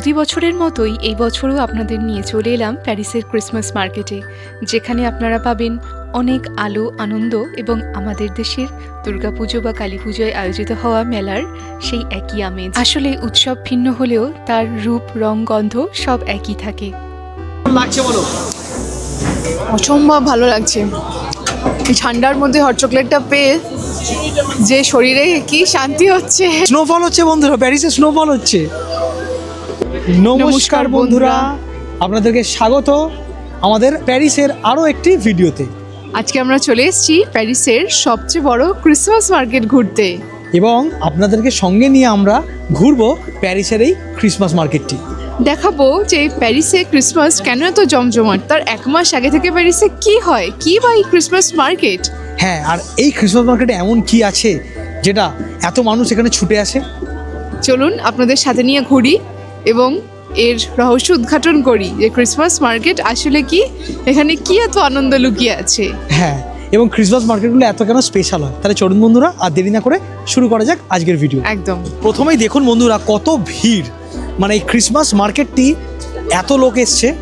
প্রতি বছরের মতোই এই বছরও আপনাদের নিয়ে চলে এলাম প্যারিসের ক্রিসমাস মার্কেটে যেখানে আপনারা পাবেন অনেক আলো আনন্দ এবং আমাদের দেশের দুর্গাপুজো বা কালী পুজোয় আয়োজিত হওয়া মেলার সেই একই আমেজ। আসলে উৎসব ভিন্ন হলেও তার রূপ রং গন্ধ সব একই থাকে। অসম্ভব ভালো লাগছে। এই ঠান্ডার মধ্যে হট চকলেটটা পেয়ে যে শরীরে কি শান্তি হচ্ছে। স্নোফল হচ্ছে বন্ধুরা প্যারিসে স্নোফল হচ্ছে। নমস্কার বন্ধুরা। আপনাদেরকে স্বাগত আমাদের প্যারিসের আরও একটি ভিডিওতে। আজকে আমরা চলে এসেছি প্যারিসের সবচেয়ে বড় ক্রিসমাস মার্কেট ঘুরতে। এবং আপনাদেরকে সঙ্গে নিয়ে আমরা ঘুরবো প্যারিসের এই ক্রিসমাস মার্কেটটি। দেখাবো যে প্যারিসে ক্রিসমাস কেন এত জমজমাট? তার এক মাস আগে থেকে প্যারিসে কি হয়? কি বা এই ক্রিসমাস মার্কেট? হ্যাঁ আর এই ক্রিসমাস মার্কেটে এমন কি আছে যেটা এত মানুষ এখানে ছুটে আসে? চলুন আপনাদের সাথে নিয়ে ঘুরি। এবং এর রহস্য উদ্ঘাটন করি যে ক্রিসমাস মার্কেট আসলে কি? এখানে কি এত আনন্দ লুকিয়ে আছে? হ্যাঁ এবং ক্রিসমাস মার্কেটগুলো এত কেন স্পেশাল হয়? তাহলে চলুন বন্ধুরা আর দেরি না করে শুরু করা যাক আজকের ভিডিও একদম। প্রথমেই দেখুন বন্ধুরা কত ভিড়। মানে এই ক্রিসমাস মার্কেটটি এত লোক এসছে।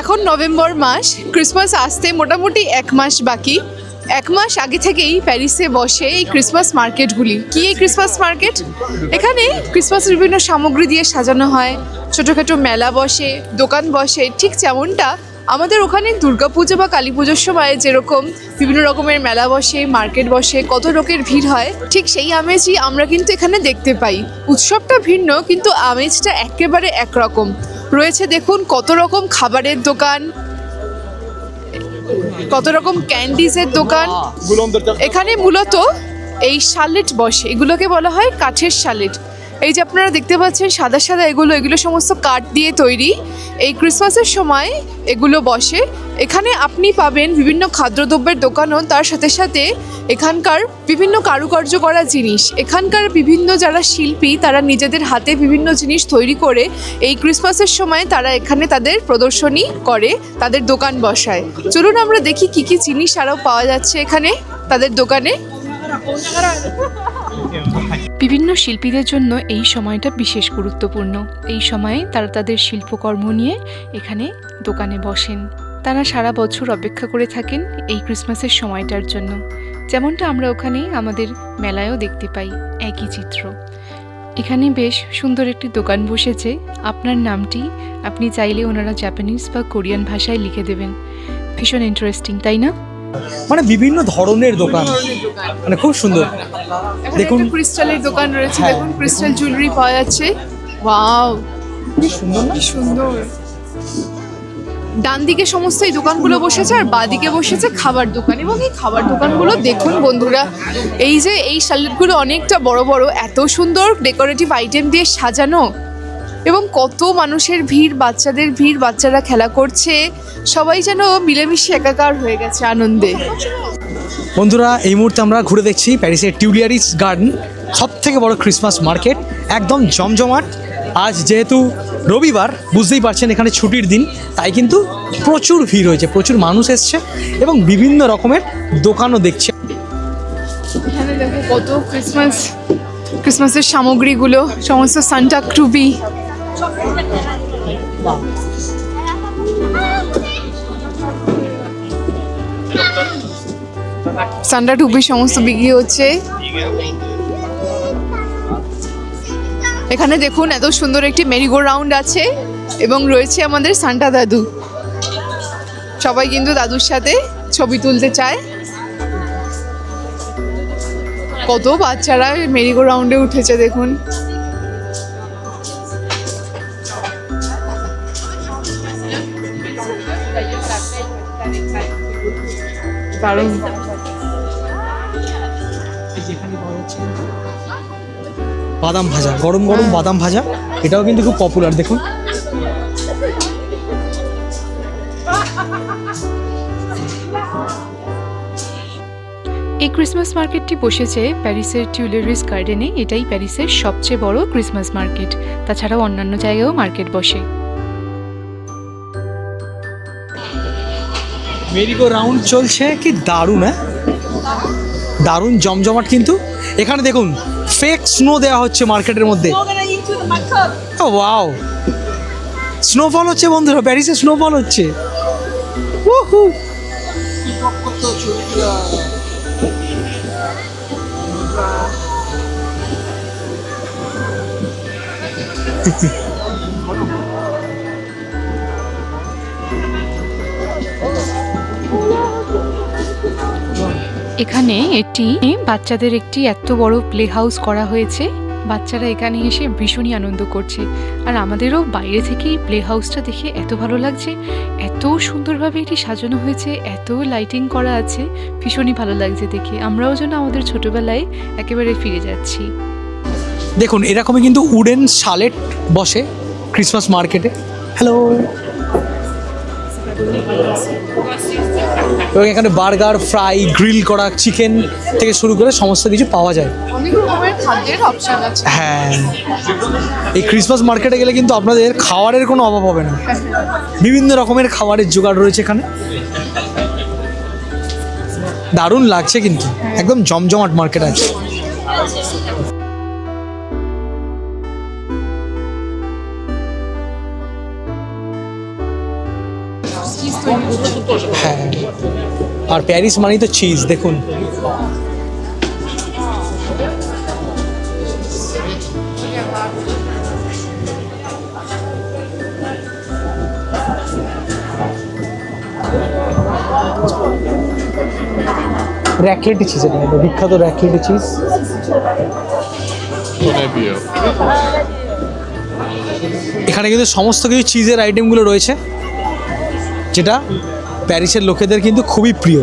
এখন নভেম্বর মাস ক্রিসমাস আসতে মোটামুটি এক মাস বাকি। এক মাস আগে থেকেই প্যারিসে বসে এই ক্রিসমাস মার্কেটগুলি কি এই ক্রিসমাস মার্কেট এখানে ক্রিসমাসের বিভিন্ন সামগ্রী দিয়ে সাজানো হয়। ছোটোখাটো মেলা বসে, দোকান বসে, ঠিক যেমনটা আমাদের ওখানে দুর্গাপুজো বা কালী পুজোর সময় যেরকম বিভিন্ন রকমের মেলা বসে মার্কেট বসে, কত লোকের ভিড় হয়, ঠিক সেই আমেজই আমরা কিন্তু এখানে দেখতে পাই। উৎসবটা ভিন্ন, কিন্তু আমেজটা একেবারে একরকম। রয়েছে দেখুন কত রকম খাবারের দোকান কত রকম ক্যান্ডিজের দোকান? এখানে মূলত এই শালেট বসে। এগুলোকে বলা হয় কাঠের শালেট। এই যে আপনারা দেখতে পাচ্ছেন, সাদা সাদা এগুলো এগুলো সমস্ত কাঠ দিয়ে তৈরি। এই ক্রিসমাসের সময় এগুলো বসে। এখানে আপনি পাবেন বিভিন্ন খাদ্যদ্রব্যের দোকানও, তার সাথে সাথে এখানকার বিভিন্ন কারুকার্য করা জিনিস। এখানকার বিভিন্ন যারা শিল্পী, তারা নিজেদের হাতে বিভিন্ন জিনিস তৈরি করে এই ক্রিসমাসের সময় তারা এখানে তাদের প্রদর্শনী করে, তাদের দোকান বসায়। চলুন আমরা দেখি কি কি জিনিস আরও পাওয়া যাচ্ছে এখানে, তাদের দোকানে। বিভিন্ন শিল্পীদের জন্য এই সময়টা বিশেষ গুরুত্বপূর্ণ। এই সময়ে তারা তাদের শিল্পকর্ম নিয়ে এখানে দোকানে বসেন। তারা সারা বছর অপেক্ষা করে থাকেন এই ক্রিসমাসের সময়টার জন্য। যেমনটা আমরা ওখানে আমাদের মেলায়ও দেখতে পাই, একই চিত্র। এখানে বেশ সুন্দর একটি দোকান বসেছে। আপনার নামটি আপনি চাইলে ওনারা জাপানিজ বা কোরিয়ান ভাষায় লিখে দেবেন। ভীষণ ইন্টারেস্টিং তাই না? মানে বিভিন্ন ধরনের দোকান। মানে খুব সুন্দর। দেখুন। ক্রিস্টালের দোকান রয়েছে। হ্যাঁ, দেখুন ক্রিস্টাল জুয়েলারি পাওয়া যাচ্ছে। ওয়াও। কি সুন্দর না? সুন্দর। ডান দিকে সমস্ত এই দোকানগুলো বসেছে আর বাঁ দিকে বসেছে খাবার দোকান। এবং এই খাবার দোকানগুলো দেখুন বন্ধুরা এই যে এই স্যালেডগুলো অনেকটা বড় বড় এত সুন্দর ডেকোরেটিভ আইটেম দিয়ে সাজানো। এবং কত মানুষের ভিড় বাচ্চাদের ভিড় বাচ্চারা খেলা করছে সবাই যেন মিলেমিশে একাকার হয়ে গেছে আনন্দে। বন্ধুরা এই মুহূর্তে আমরা ঘুরে দেখছি প্যারিসের টিউলিয়ারিস গার্ডেন সব থেকে বড় ক্রিসমাস মার্কেট একদম জমজমাট। আজ যেহেতু রবিবার বুঝতেই পারছেন এখানে ছুটির দিন তাই কিন্তু প্রচুর ভিড় হয়েছে প্রচুর মানুষ এসছে এবং বিভিন্ন রকমের দোকানও দেখছে। এখানে দেখো কত ক্রিসমাস ক্রিসমাসের সামগ্রীগুলো সমস্ত সান্টা ক্রুবি সান্টা টুপি সমস্ত বিক্রি হচ্ছে। এখানে দেখুন, এত সুন্দর একটি মেরিগো রাউন্ড আছে এবং রয়েছে আমাদের সান্টা দাদু। সবাই কিন্তু দাদুর সাথে ছবি তুলতে চায়। কত বাচ্চারা মেরিগো রাউন্ডে উঠেছে দেখুন। দারুণ। বাদাম ভাজা গরম গরম বাদাম ভাজা এটাও কিন্তু খুব পপুলার দেখুন। এই ক্রিসমাস মার্কেটটি বসেছে প্যারিসের টিউলারিস গার্ডেনে এটাই প্যারিসের সবচেয়ে বড় ক্রিসমাস মার্কেট তাছাড়াও অন্যান্য জায়গায়ও মার্কেট বসে। মেরিগো রাউন্ড চলছে কি দারুণ হ্যাঁ? দারুণ জমজমাট কিন্তু। এখানে দেখুন ফেক স্নো দেওয়া হচ্ছে মার্কেটের মধ্যে। ওয়াও স্নোফল হচ্ছে বন্ধুরা প্যারিসে স্নোফল হচ্ছে। এখানে একটি বাচ্চাদের একটি এত বড় প্লে হাউস করা হয়েছে। বাচ্চারা এখানে এসে ভীষণই আনন্দ করছে। আর আমাদেরও বাইরে থেকেই প্লে হাউসটা দেখে এত ভালো লাগছে। এত সুন্দরভাবে এটি সাজানো হয়েছে, এত লাইটিং করা আছে, ভীষণই ভালো লাগছে দেখে। আমরাও যেন আমাদের ছোটবেলায় একেবারে ফিরে যাচ্ছি। দেখুন, এরকমই কিন্তু উডেন শালেট বসে ক্রিসমাস মার্কেটে হ্যালো এবং এখানে বার্গার ফ্রাই গ্রিল করা চিকেন থেকে শুরু করে সমস্ত কিছু পাওয়া যায়। অনেক রকমের খাদ্যের অপশন আছে। হ্যাঁ। এই ক্রিসমাস মার্কেটে গেলে কিন্তু আপনাদের খাবারের কোনো অভাব হবে না। বিভিন্ন রকমের খাবারের জোগাড় রয়েছে এখানে। দারুণ লাগছে কিন্তু। একদম জমজমাট মার্কেট আছে। হ্যাঁ। আর প্যারিস মানেই তো চিজ দেখুন। র্যাকলেটি চিজ এটা বিখ্যাত র্যাকলেটি চিজ এখানে কিন্তু সমস্ত কিছু চিজের আইটেমগুলো রয়েছে। যেটা প্যারিসের লোকেদের কিন্তু খুবই প্রিয়।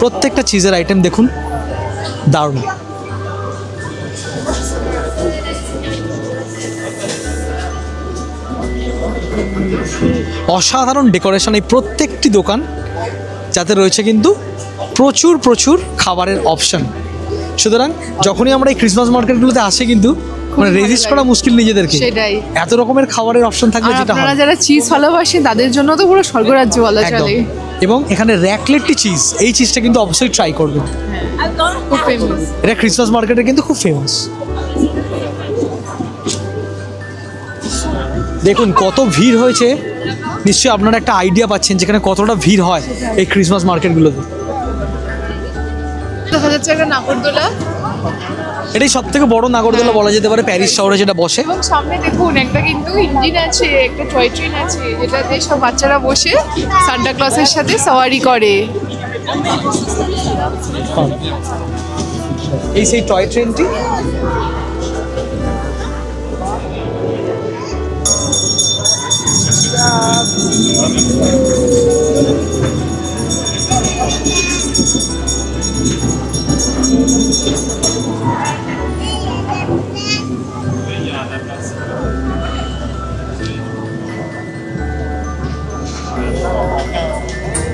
প্রত্যেকটা চিজের আইটেম দেখুন, দারুণ। অসাধারণ ডেকোরেশন এই প্রত্যেকটি দোকান, যাতে রয়েছে কিন্তু প্রচুর প্রচুর খাবারের অপশন সুতরাং যখনই আমরা এই ক্রিসমাস মার্কেটগুলোতে আসি কিন্তু মানে রেজিস্ট করা মুশকিল নিজেদেরকে। সেটাই। এত রকমের খাবারের অপশন আর যেটা আপনারা যারা চিজ ভালোবাসেন তাদের জন্য তো পুরো স্বর্গরাজ্য বলা চলে। এবং এখানে র্যাকলেটটি চিজ এই চিজটা কিন্তু অবশ্যই ট্রাই করবেন। এটা ক্রিসমাস মার্কেটে কিন্তু খুব ফেমাস দেখুন কত ভিড় হয়েছে। নিশ্চয়ই আপনারা একটা আইডিয়া পাচ্ছেন যেখানে কতটা ভিড় হয় এই ক্রিসমাস মার্কেটগুলোতে দেখা যাচ্ছে একটা নাগরদোলা। এটাই সব থেকে বড় নাগরদোলা বলা যেতে পারে প্যারিস শহরে যেটা বসে। এবং সামনে দেখুন একটা কিন্তু ইঞ্জিন আছে একটা টয় ট্রেন আছে যেটাতে সব বাচ্চারা বসে সান্টা ক্লসের সাথে সাওয়ারি করে। এই সেই টয় ট্রেনটি।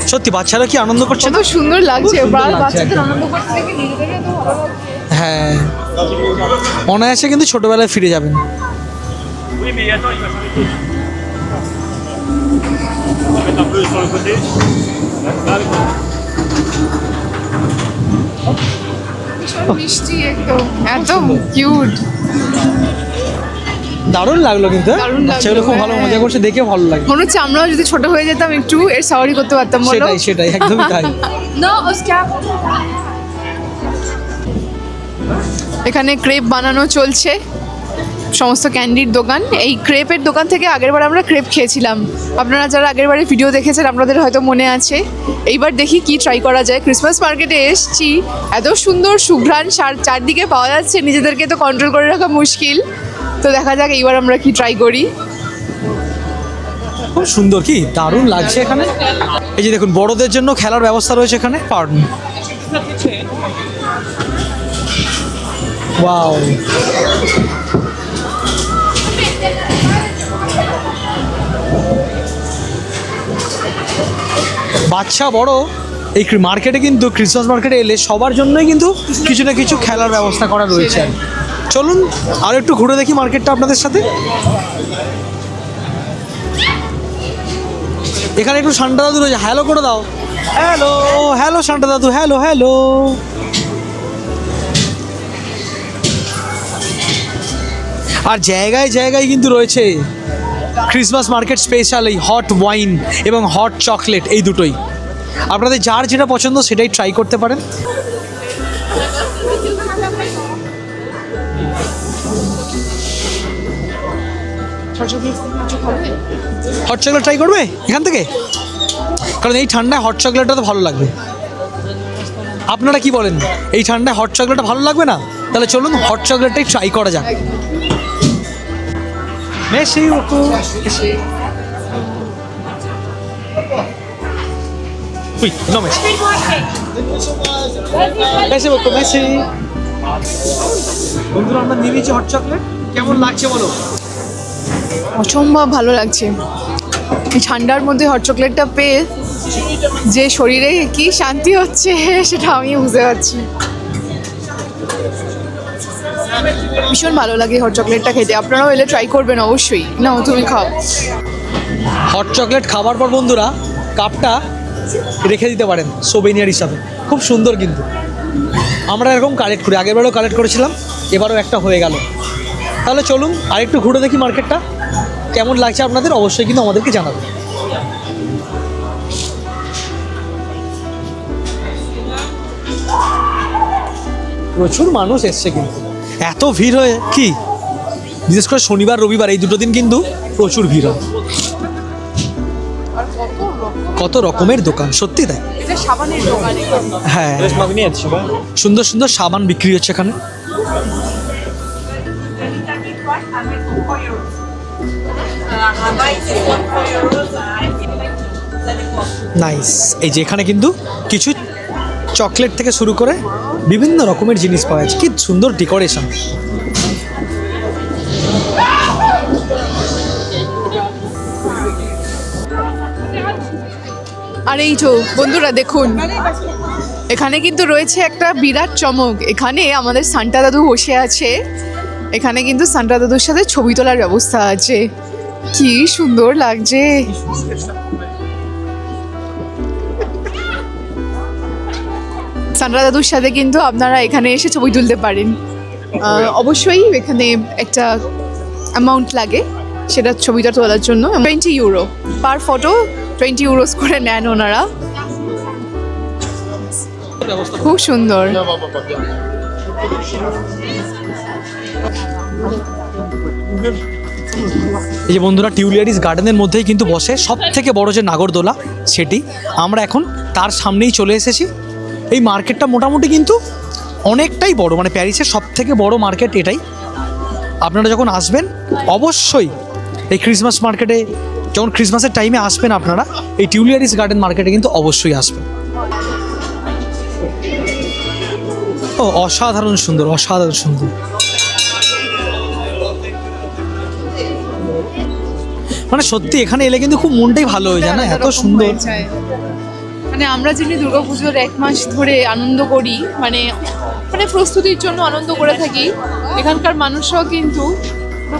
সত্যি বাচ্চারা কি আনন্দ করছে? না সুন্দর লাগছে খুব সুন্দর বা- লাগছে বাচ্চাদের আনন্দ করতে দেখে নিজেদেরও তো ভালো লাগছে। হ্যাঁ। অনায়াসে কিন্তু ছোটবেলায় ফিরে যাবেন। মিষ্টি একদম এত কিউট দারুণ লাগল কিন্তু হ্যাঁ? দারুণ লাগল, বাচ্চাগুলো খুব ভালো হ্যাঁ। মজা করছে দেখে ভালো লাগে মনে হচ্ছে আমরাও যদি ছোট হয়ে যেতাম একটু এর সাওয়ারি করতে পারতাম বলো? সেটাই সেটাই একদমই তাই। এখানে ক্রেপ বানানো চলছে সমস্ত ক্যান্ডির দোকান। এই ক্রেপের দোকান থেকে আগেরবার আমরা ক্রেপ খেয়েছিলাম। আপনারা যারা আগেরবারে ভিডিও দেখেছেন আপনাদের হয়তো মনে আছে। এইবার দেখি কি ট্রাই করা যায়। ক্রিসমাস মার্কেটে এসছি। এত সুন্দর সুঘ্রাণ সার- চারদিকে পাওয়া যাচ্ছে নিজেদেরকে তো কন্ট্রোল করে রাখা মুশকিল। তো দেখা যাক, এইবার আমরা কি ট্রাই করি। খুব সুন্দর কি? দারুণ লাগছে এখানে। এই যে দেখুন, বড়দের জন্য খেলার ব্যবস্থা রয়েছে এখানে। পার্ন। ওয়াও। বাচ্চা বড়। এই মার্কেটে কিন্তু ক্রিসমাস মার্কেটে এলে সবার জন্যই কিন্তু কিছু না কিছু খেলার ব্যবস্থা করা রয়েছে। চলুন আর একটু ঘুরে দেখি মার্কেটটা আপনাদের সাথে। এখানে একটু শান্তা দাদু রয়েছে। হ্যালো করে দাও। হ্যালো হ্যালো শান্তা দাদু। হ্যালো হ্যালো আর জায়গায় জায়গায় কিন্তু রয়েছে ক্রিসমাস মার্কেট স্পেশাল এই হট ওয়াইন এবং হট চকলেট এই দুটোই। আপনাদের যার যেটা পছন্দ সেটাই ট্রাই করতে পারেন। হট চকলেট ট্রাই করবে? এখান থেকে? কারণ এই ঠান্ডায় হট চকলেটটা তো ভালো লাগবে। আপনারা কি বলেন? এই ঠান্ডায় হট চকলেটটা ভালো লাগবে না? তাহলে চলুন হট চকলেটটাই ট্রাই করা যাক। মেসি ওকো মেসি মেসি বন্ধুরা আমরা নিয়ে নিয়েছি হট চকলেট কেমন লাগছে বলো? অসম্ভব ভালো লাগছে। এই ঠান্ডার মধ্যে হট চকলেটটা পেয়ে যে শরীরে কি শান্তি হচ্ছে সেটা আমি বুঝতে পারছি। ভীষণ ভালো লাগে হট চকলেটটা খেতে। আপনারাও এলে ট্রাই করবেন অবশ্যই। না তুমি খাও। হট চকলেট খাবার পর বন্ধুরা কাপটা রেখে দিতে পারেন সোভেনিয়ার হিসাবে। খুব সুন্দর কিন্তু। আমরা এরকম কালেক্ট করি, আগেরবারও কালেক্ট করেছিলাম, এবারও একটা হয়ে গেল। তাহলে চলুন, আরেকটু ঘুরে দেখি মার্কেটটা কেমন লাগছে আপনাদের, অবশ্যই কিন্তু আমাদেরকে জানাবেন। প্রচুর মানুষ এসছে কিন্তু। এত ভিড় হয়ে, কি? বিশেষ করে শনিবার, রবিবার, এই দুটো দিন কিন্তু প্রচুর ভিড় হয়। কত রকমের দোকান সত্যি তাই? দোকান। হ্যাঁ। সুন্দর সুন্দর সাবান বিক্রি হচ্ছে এখানে। নাইস এই যে এখানে কিন্তু কিছু চকলেট থেকে শুরু করে বিভিন্ন রকমের জিনিস পাওয়া যাচ্ছে। কি সুন্দর ডেকোরেশন। আর এই তো বন্ধুরা, দেখুন। এখানে কিন্তু রয়েছে একটা বিরাট চমক। এখানে আমাদের সান্টা দাদু বসে আছে। এখানে কিন্তু সান্টা দাদুর সাথে ছবি তোলার ব্যবস্থা আছে। কি সুন্দর লাগছে। সান্টা দাদুর সাথে কিন্তু আপনারা এখানে এসে ছবি তুলতে পারেন। অবশ্যই এখানে একটা অ্যামাউন্ট লাগে সেটা ছবিটা তোলার জন্য। Twenty euro per photo twenty euros করে নেন ওনারা। খুব সুন্দর। এই যে বন্ধুরা, টিউলিয়ারিস গার্ডেনের মধ্যেই কিন্তু বসে সব থেকে বড় যে নাগরদোলা, সেটি। আমরা এখন তার সামনেই চলে এসেছি। এই মার্কেটটা মোটামুটি কিন্তু অনেকটাই বড় মানে প্যারিসের সব থেকে বড় মার্কেট এটাই। আপনারা যখন আসবেন, অবশ্যই এই ক্রিসমাস মার্কেটে যখন ক্রিসমাসের টাইমে আসবেন আপনারা এই টিউলিয়ারিস গার্ডেন মার্কেটে কিন্তু অবশ্যই আসবেন। ও অসাধারণ সুন্দর অসাধারণ সুন্দর। মানে সত্যি এখানে এলে কিন্তু খুব মনটাই ভালো হয়ে যায় না? এত সুন্দর। মানে আমরা যিনি দুর্গাপুজোর এক মাস ধরে আনন্দ করি মানে মানে প্রস্তুতির জন্য আনন্দ করে থাকি এখানকার মানুষরাও কিন্তু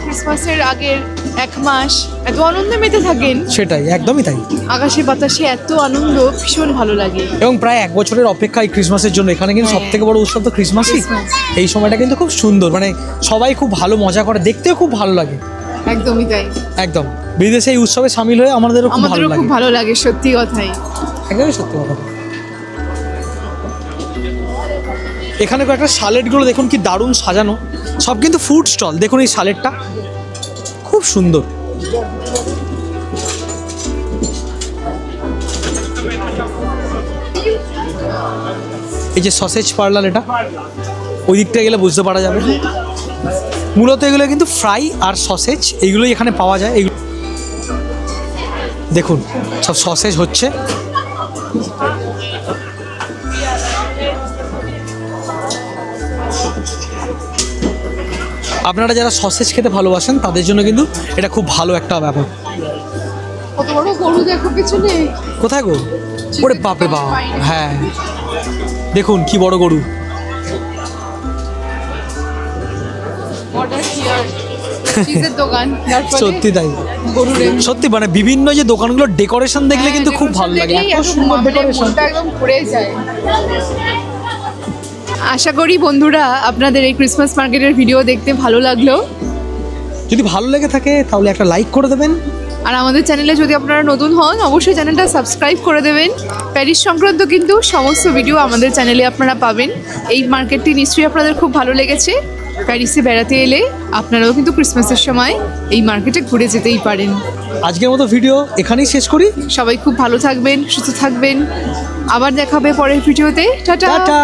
ক্রিসমাসের আগের এক মাস এত আনন্দে মেতে থাকেন? সেটাই একদমই তাই। আকাশে বাতাসে এত আনন্দ ভীষণ ভালো লাগে। এবং প্রায় এক বছরের অপেক্ষা এই ক্রিসমাসের জন্য এখানে কিন্তু সব থেকে বড় উৎসব তো ক্রিসমাসই। এই সময়টা কিন্তু খুব সুন্দর মানে সবাই খুব ভালো মজা করে দেখতেও খুব ভালো লাগে। একদমই তাই। একদম। বিদেশে এই উৎসবে সামিল হয়ে আমাদেরও খুব ভালো লাগে খুব ভালো লাগে সত্যি কথাই। একদমই সত্যি কথা। এখানে কয়েকটা সালেডগুলো দেখুন কি দারুণ সাজানো। সব কিন্তু ফুড স্টল দেখুন এই সালেডটা খুব সুন্দর। এই যে সসেজ পার্লার এটা, ওই দিকটা গেলে বুঝতে পারা যাবে। মূলত এগুলো কিন্তু ফ্রাই আর সসেজ এইগুলোই এখানে পাওয়া যায়। এগুলো দেখুন, সব সসেজ হচ্ছে। আপনারা যারা সসেজ খেতে ভালোবাসেন তাদের জন্য কিন্তু এটা খুব ভালো একটা ব্যাপার। কোথায় গো? ওরে বাপরে বাপ। হ্যাঁ। দেখুন কি বড় গরু। সত্যি তাই। সত্যি মানে বিভিন্ন যে দোকানগুলোর ডেকোরেশন দেখলে কিন্তু খুব ভালো লাগে। এত সুন্দর ডেকোরেশন একদম ভরে যায়। আশা করি বন্ধুরা আপনাদের এই ক্রিসমাস মার্কেটের ভিডিও দেখতে ভালো লাগল। যদি ভালো লেগে থাকে তাহলে একটা লাইক করে দেবেন। আর আমাদের চ্যানেলে যদি আপনারা নতুন হন অবশ্যই চ্যানেলটা সাবস্ক্রাইব করে দেবেন। প্যারিস সংক্রান্ত কিন্তু সমস্ত ভিডিও আমাদের চ্যানেলে আপনারা পাবেন। এই মার্কেটটি নিশ্চয়ই আপনাদের খুব ভালো লেগেছে। প্যারিসে বেড়াতে এলে আপনারাও কিন্তু ক্রিসমাসের সময় এই মার্কেটে ঘুরে যেতেই পারেন। আজকের মতো ভিডিও এখানেই শেষ করি। সবাই খুব ভালো থাকবেন সুস্থ থাকবেন। আবার দেখাবে পরের ভিডিওতে টাটা! টাটা!